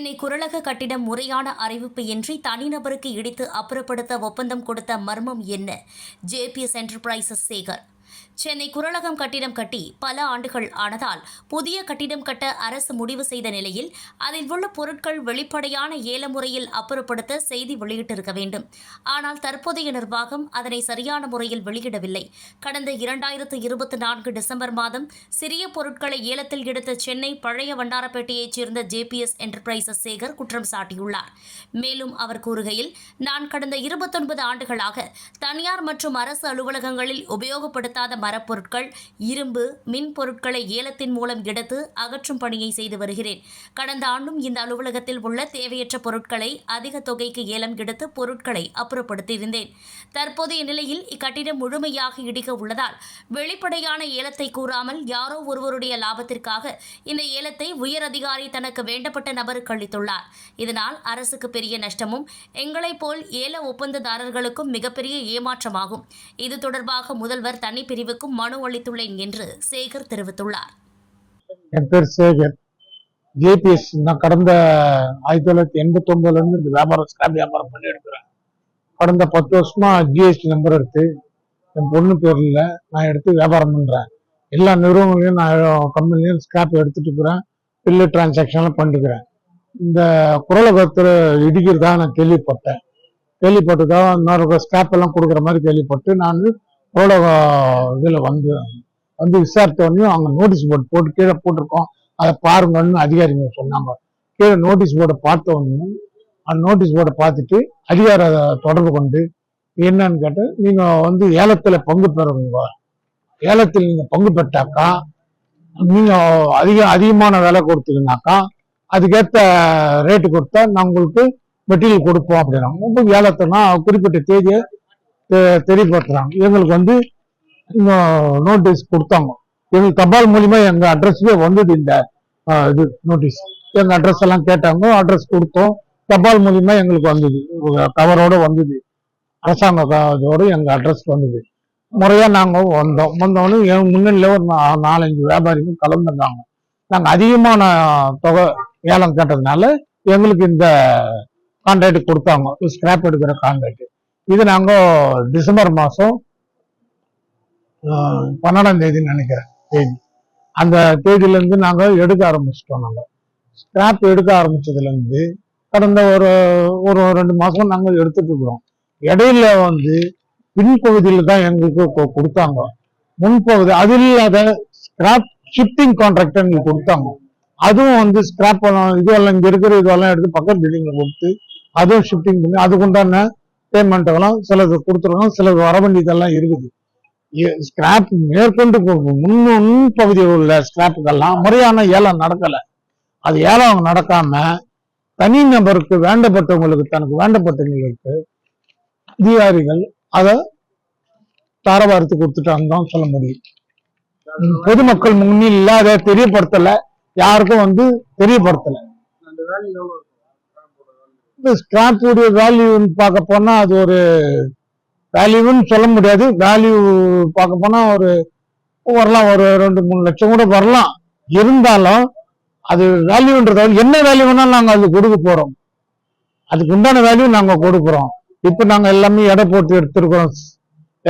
சென்னை குரலக கட்டிடம் முறையான அறிவிப்பு இன்றி தனிநபருக்கு இடித்து அப்புறப்படுத்த ஒப்பந்தம் கொடுத்த மர்மம் என்ன? JBS enterprises Sekar. Chennai Kuralagam கட்டிடம் கட்டி பல ஆண்டுகள் ஆனதால் புதிய கட்டிடம் கட்ட அரசு முடிவு செய்த நிலையில் அதில் உள்ள பொருட்கள் வெளிப்படையான ஏல முறையில் அப்புறப்படுத்த செய்தி வெளியிட்டிருக்க வேண்டும். ஆனால் தற்போதைய நிர்வாகம் அதனை சரியான முறையில் வெளியிடவில்லை. கடந்த இரண்டாயிரத்து இருபத்தி நான்கு டிசம்பர் மாதம் சிறிய பொருட்களை ஏலத்தில் எடுத்த சென்னை பழைய வண்டாரப்பேட்டையைச் சேர்ந்த ஜேபிஎஸ் என்டர்பிரைசஸ் சேகர் குற்றம் சாட்டியுள்ளார். மேலும் அவர் கூறுகையில் நான் கடந்த இருபத்தொன்பது ஆண்டுகளாக தனியார் மற்றும் அரசு அலுவலகங்களில் உபயோகப்படுத்தாத மரப்பொருட்கள் இரும்பு மின் பொருட்களை ஏலத்தின் மூலம் எடுத்து அகற்றும் பணியை செய்து வருகிறேன். கடந்த ஆண்டும் இந்த அலுவலகத்தில் உள்ள தேவையற்ற பொருட்களை அதிக தொகைக்கு ஏலம் எடுத்து பொருட்களை அப்புறப்படுத்தியிருந்தேன். தற்போதைய நிலையில் இக்கட்டிடம் முழுமையாக இடிக்க உள்ளதால் வெளிப்படையான ஏலத்தை கூறாமல் யாரோ ஒருவருடைய லாபத்திற்காக இந்த ஏலத்தை உயர் அதிகாரி தனக்கு வேண்டப்பட்ட நபருக்கு அளித்துள்ளார். இதனால் அரசுக்கு பெரிய நஷ்டமும் எங்களைப் போல் ஏல ஒப்பந்ததாரர்களுக்கும் மிகப்பெரிய ஏமாற்றமாகும். இது தொடர்பாக முதல்வர் தனிப்பிரிவுக்கும் மனு அளித்துள்ளேன் என்று சேகர் தெரிவித்துள்ளார். என் பேர் சேகர். ஜேபிஎஸ் நான் கடந்த ஆயிரத்தி தொள்ளாயிரத்தி எண்பத்தி ஒன்பதுல இருந்து இந்த வியாபாரம் ஸ்கிராப் வியாபாரம் பண்ணி எடுக்கிறேன். கடந்த பத்து வருஷமா ஜிஎஸ்டி நம்பர் எடுத்து என் பொண்ணு பேர்ல நான் எடுத்து வியாபாரம் பண்றேன். எல்லா நிறுவனங்களையும் நான் கம்பெனிலையும் ஸ்கிராப் எடுத்துட்டு இருக்கிறேன். பில்லு டிரான்சாக்ஷன்லாம் பண்ணிக்கிறேன். இந்த குரலகத்தில் இடிக்கிறதா நான் கேள்விப்பட்டேன். கேள்விப்பட்டதாக இன்னொரு ஸ்கிராப் எல்லாம் கொடுக்குற மாதிரி கேள்விப்பட்டு நான் குரலக இதில் வந்து வந்து விசாரித்த உடனே அவங்க நோட்டீஸ் போர்டு போட்டு கீழே போட்டிருக்கோம். அதை பாருங்கன்னு அதிகாரிங்க சொன்னாங்க. கீழே நோட்டீஸ் போர்டை பார்த்த உடனே அந்த நோட்டீஸ் போர்டை பார்த்துட்டு அதிகார தொடர்பு கொண்டு என்னன்னு கேட்டு நீங்கள் வந்து ஏலத்தில் பங்கு பெறுவீங்க ஏலத்தில் நீங்கள் பங்கு பெற்றாக்கா நீங்கள் அதிக அதிகமான விலை கொடுத்தீங்கன்னாக்கா அதுக்கேற்ற ரேட்டு கொடுத்தா நான் உங்களுக்கு மெட்டீரியல் கொடுப்போம் அப்படின்னா இப்போ ஏலத்தைனா குறிப்பிட்ட தேதியை தெரியப்படுத்துறாங்க. எங்களுக்கு வந்து நோட்டீஸ் கொடுத்தாங்க. எங்களுக்கு தபால் மூலியமா எங்க அட்ரஸ்லயே வந்தது இந்த இது நோட்டீஸ் எங்க அட்ரஸ் எல்லாம் கேட்டாங்க. அட்ரஸ் கொடுத்தோம். தபால் மூலியமா எங்களுக்கு வந்தது. கவரோட வந்தது. அரசாங்க இதோட எங்க அட்ரஸ் வந்தது. முறையா நாங்க வந்தோம். வந்தோடனே என் முன்னிலையில ஒரு நாலஞ்சு வியாபாரிகள் கலந்துருந்தாங்க. நாங்க அதிகமான தொகை ஏலம் கேட்டதுனால எங்களுக்கு இந்த கான்ட்ராக்ட் கொடுத்தாங்க. ஸ்கிராப் எடுக்கிற கான்ட்ராக்ட் இது நாங்கள் டிசம்பர் மாதம் பன்னெண்டாம் தேதி நினைக்கிறேன் தேதி. அந்த தேதியிலேருந்து நாங்கள் எடுக்க ஆரம்பிச்சிட்டோம் நாங்கள் ஸ்கிராப் எடுக்க ஆரம்பித்ததுலேருந்து கடந்த ஒரு ஒரு ரெண்டு மாதம் நாங்கள் எடுத்துட்டு இருக்கிறோம். இடையில வந்து பின்பகுதியில் தான் எங்களுக்கு கொ- கொடுத்தாங்க. முன்பகுதி அது இல்லாத ஸ்கிராப் ஷிஃப்டிங் கான்ட்ராக்ட் எங்களுக்கு கொடுத்தாங்க. அதுவும் வந்து ஸ்கிராப் இதுவெல்லாம் இங்கே இருக்கிற இதுவெல்லாம் எடுத்து பக்கத்து பில்டிங்கில் கொடுத்து அதுவும் ஷிஃப்டிங் பண்ணி அதுக்குண்டான பேமெண்ட்டுகளாம் சிலது கொடுத்துருக்கோம் சிலது வர வேண்டியதெல்லாம் இருக்குது. ஸ்கிராப் மேற்கொண்டு போ- முன் உள்ள ஸ்கிராப்புக்கெல்லாம் முறையான ஏலம் நடக்கல. அது ஏலம் நடக்காம தனி நபருக்கு வேண்டப்பட்டவங்களுக்கு தனக்கு வேண்டப்பட்டவங்களுக்கு அதிகாரிகள் அதை தாரவாரத்து கொடுத்துட்டாங்க தான் சொல்ல முடியும். பொதுமக்கள் முன்னில் அதை தெரியப்படுத்தல யாருக்கும் வந்து தெரியப்படுத்தலை. இந்த ஸ்கிராப் உடைய வேல்யூன்னு பார்க்க போனால் அது ஒரு வேல்யூன்னு சொல்ல முடியாது. வேல்யூ பார்க்க போனால் ஒரு வரலாம் ஒரு ரெண்டு மூணு லட்சம் கூட வரலாம். இருந்தாலும் அது வேல்யூன்றத என்ன வேல்யூ வேணாலும் நாங்கள் அது கொடுக்க போகிறோம் அதுக்கு உண்டான வேல்யூ நாங்கள் கொடுக்குறோம். இப்போ நாங்கள் எல்லாமே எடை போட்டு எடுத்திருக்கிறோம்.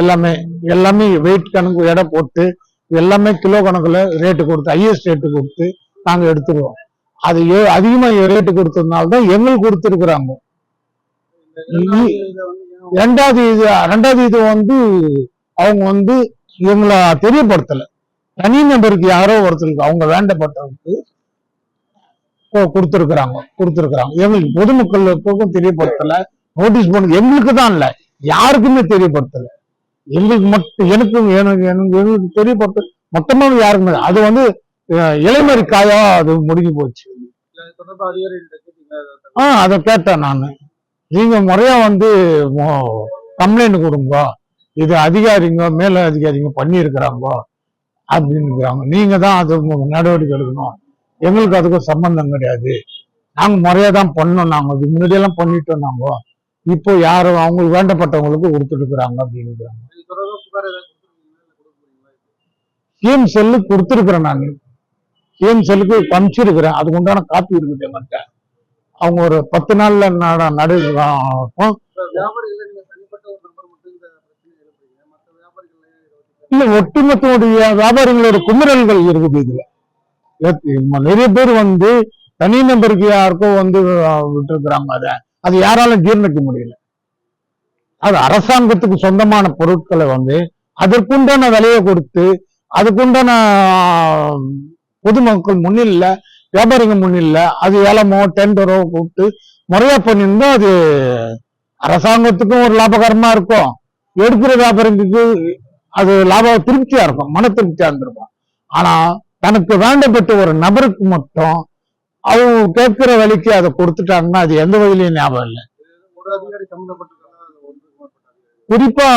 எல்லாமே எல்லாமே வெயிட் கணக்கு எடை போட்டு எல்லாமே கிலோ கணக்கில் ரேட்டு கொடுத்து ஹையஸ்ட் ரேட்டு கொடுத்து நாங்கள் எடுத்துருவோம் அது அதிகமா ரேட்டு கொடுத்ததுனால தான் எங்களுக்கு கொடுத்துருக்குறாங்க. ரெண்டாவது இது ரெண்டாவது இது வந்து அவங்க வந்து எங்களை தெரியப்படுத்தல. தனி நபருக்கு யாரோ ஒருத்தருக்கு அவங்க வேண்டப்பட்டவருக்கு கொடுத்திருக்கிறாங்க கொடுத்திருக்கிறாங்க. எங்களுக்கு பொதுமக்களுக்கும் தெரியப்படுத்தல. நோட்டீஸ் போன எங்களுக்கு தான் இல்ல. யாருக்குமே தெரியப்படுத்தல. எங்களுக்கு மட்டும் எனக்கு எனக்கு எனக்கு எங்களுக்கு தெரியப்படுத்த மொத்தமாக யாருக்குமே. அது வந்து இலைமறி காயா அது முடிஞ்சு போச்சு. ஆ அதை கேட்டேன் நான். நீங்க முறையா வந்து கம்ப்ளைண்ட் கொடுங்க இது அதிகாரிங்க மேல அதிகாரிங்க பண்ணியிருக்கிறாங்க அப்படின்னுக்கிறாங்க. நீங்க தான் அது நடவடிக்கை எடுக்கணும். எங்களுக்கு அதுக்கும் சம்பந்தம் கிடையாது. நாங்க முறையா தான் பண்ணோம் நாங்க. இது முன்னாடியெல்லாம் பண்ணிட்டோம் நாங்க இப்போ யாரும் அவங்களுக்கு வேண்டப்பட்டவங்களுக்கு கொடுத்துட்டு இருக்கிறாங்க அப்படின்னு சிஎம் செல்லு கொடுத்துருக்குறேன் நான். சிஎம் செல்லுக்கு அனுப்பிச்சிருக்கிறேன் அதுக்கு உண்டான காப்பி இருக்குது என்கிட்ட. அவங்க ஒரு பத்து நாள்ல நட- நடு இல்ல ஒட்டுமொத்தமுடைய வியாபாரிகளோட குமுறல்கள் இருக்குது இதுல. நிறைய பேர் வந்து தனி நபருக்கு யாருக்கும் வந்து விட்டுருக்குறாங்க அதை. அது யாராலும் ஜீர்ணிக்க முடியல. அது அரசாங்கத்துக்கு சொந்தமான பொருட்களை வந்து அதற்குண்டான விலையை கொடுத்து அதுக்குண்டான பொதுமக்கள் முன்னில்ல வியாபாரிங்க முன்னில்ல அது ஏலமோ டெண்டரோ கூப்பிட்டு முறையா பண்ணியிருந்தா அது அரசாங்கத்துக்கும் ஒரு லாபகரமா இருக்கும். எடுக்கிற வியாபாரிங்களுக்கு அது லாப திருப்தியா இருக்கும் மன திருப்தியா இருந்திருக்கும். ஆனா தனக்கு வேண்டப்பட்ட ஒரு நபருக்கு மட்டும் அவங்க கேட்கிற விலைக்கு அதை கொடுத்துட்டாங்கன்னா அது எந்த வகையிலையும் ஞாபகம் இல்லை. குறிப்பா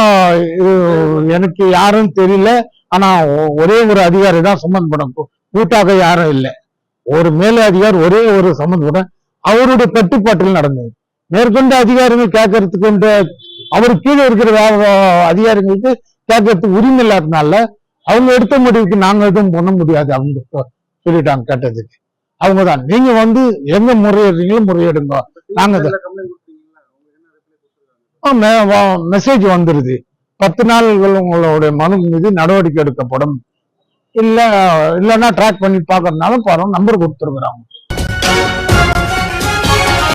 எனக்கு யாரும் தெரியல ஆனா ஒரே ஒரு அதிகாரி தான் சம்பந்தப்படும் கூ- கூட்டாக யாரும் இல்லை. ஒரு மேல அதிகாரி ஒரே ஒரு சம்பந்தப்படும் அவருடைய கட்டுப்பாட்டில் நடந்தது. மேற்கொண்ட அதிகாரிகள் கேட்கறதுக்கு இந்த அவர் கீழே இருக்கிற அதிகாரிகளுக்கு கேட்கறதுக்கு உரிமை இல்லாதனால அவங்க எடுத்த முடிவுக்கு நாங்க எதுவும் பண்ண முடியாது அவங்க சொல்லிட்டாங்க கேட்டதுக்கு. அவங்கதான். நீங்க வந்து எங்க முறையிடுறீங்களோ முறையிடுங்க. நாங்க அவங்க மெசேஜ் வந்துருது. பத்து நாள்கள் உங்களுடைய மனு மீது நடவடிக்கை எடுக்கப்படும். இல்ல இல்லைன்னா ட்ராக் பண்ணி பார்க்கறதுனாலும் பாருங்க நம்பர் கொடுத்துருக்குறாங்க